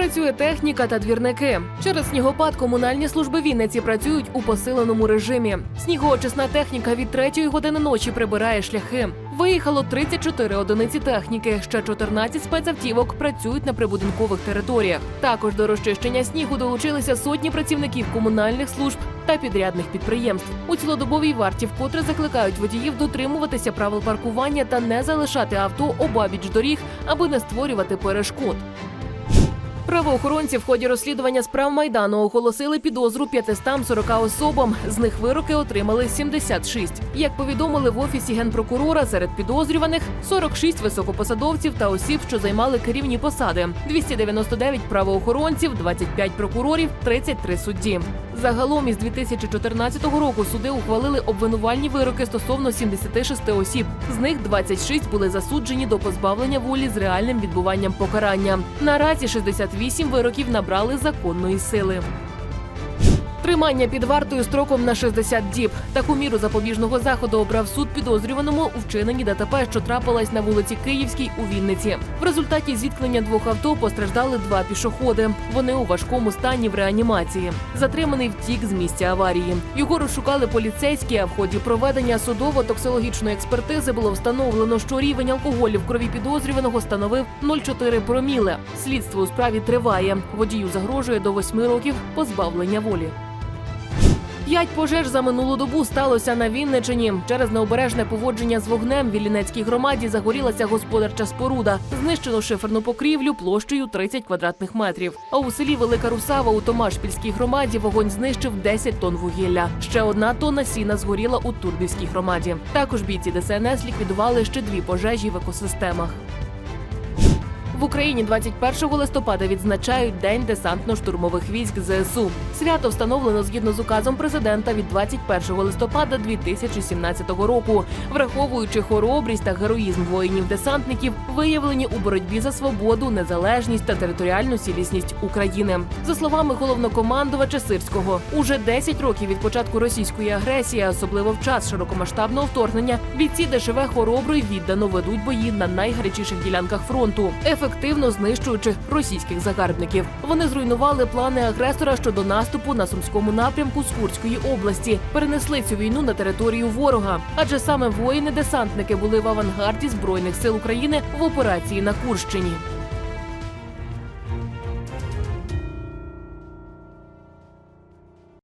Працює техніка та двірники. Через снігопад комунальні служби Вінниці працюють у посиленому режимі. Снігоочисна техніка від 3 години ночі прибирає шляхи. Виїхало 34 одиниці техніки. Ще 14 спецавтівок працюють на прибудинкових територіях. Також до розчищення снігу долучилися сотні працівників комунальних служб та підрядних підприємств. У цілодобовій варті вкотре закликають водіїв дотримуватися правил паркування та не залишати авто обабіч доріг, аби не створювати перешкод. Правоохоронці в ході розслідування справ майдану оголосили підозру 540 особам. З них вироки отримали 76. Як повідомили в офісі генпрокурора, серед підозрюваних 46 високопосадовців та осіб, що займали керівні посади, 299 правоохоронців, 25 прокурорів, 33 судді. Загалом із 2014 року суди ухвалили обвинувальні вироки стосовно 76 осіб. З них 26 були засуджені до позбавлення волі з реальним відбуванням покарання. Наразі 68 вироків набрали законної сили. Тримання під вартою строком на 60 діб. Таку міру запобіжного заходу обрав суд підозрюваному у вчиненні ДТП, що трапилась на вулиці Київській у Вінниці. В результаті зіткнення двох авто постраждали два пішоходи. Вони у важкому стані в реанімації. Затриманий втік з місця аварії. Його розшукали поліцейські. А в ході проведення судово-токсикологічної експертизи було встановлено, що рівень алкоголю в крові підозрюваного становив 0,4 проміле. Слідство у справі триває. Водію загрожує до 8 років позбавлення волі. П'ять пожеж за минулу добу сталося на Вінничині. Через необережне поводження з вогнем в Віллінецькій громаді загорілася господарча споруда. Знищено шиферну покрівлю площею 30 квадратних метрів. А у селі Велика Русава у Томашпільській громаді вогонь знищив 10 тонн вугілля. Ще одна тонна сіна згоріла у Турбівській громаді. Також бійці ДСНС ліквідували ще дві пожежі в екосистемах. В Україні 21 листопада відзначають День десантно-штурмових військ ЗСУ. Свято встановлено згідно з указом президента від 21 листопада 2017 року, враховуючи хоробрість та героїзм воїнів-десантників, виявлені у боротьбі за свободу, незалежність та територіальну цілісність України. За словами головнокомандувача Сирського, уже 10 років від початку російської агресії, особливо в час широкомасштабного вторгнення, бійці ДШВ хоробро й віддано ведуть бої на найгарячіших ділянках фронту, ефективно знищуючи російських загарбників. Вони зруйнували плани агресора щодо наступу на сумському напрямку з Курської області, перенесли цю війну на територію ворога. Адже саме воїни-десантники були в авангарді збройних сил України в операції на Курщині.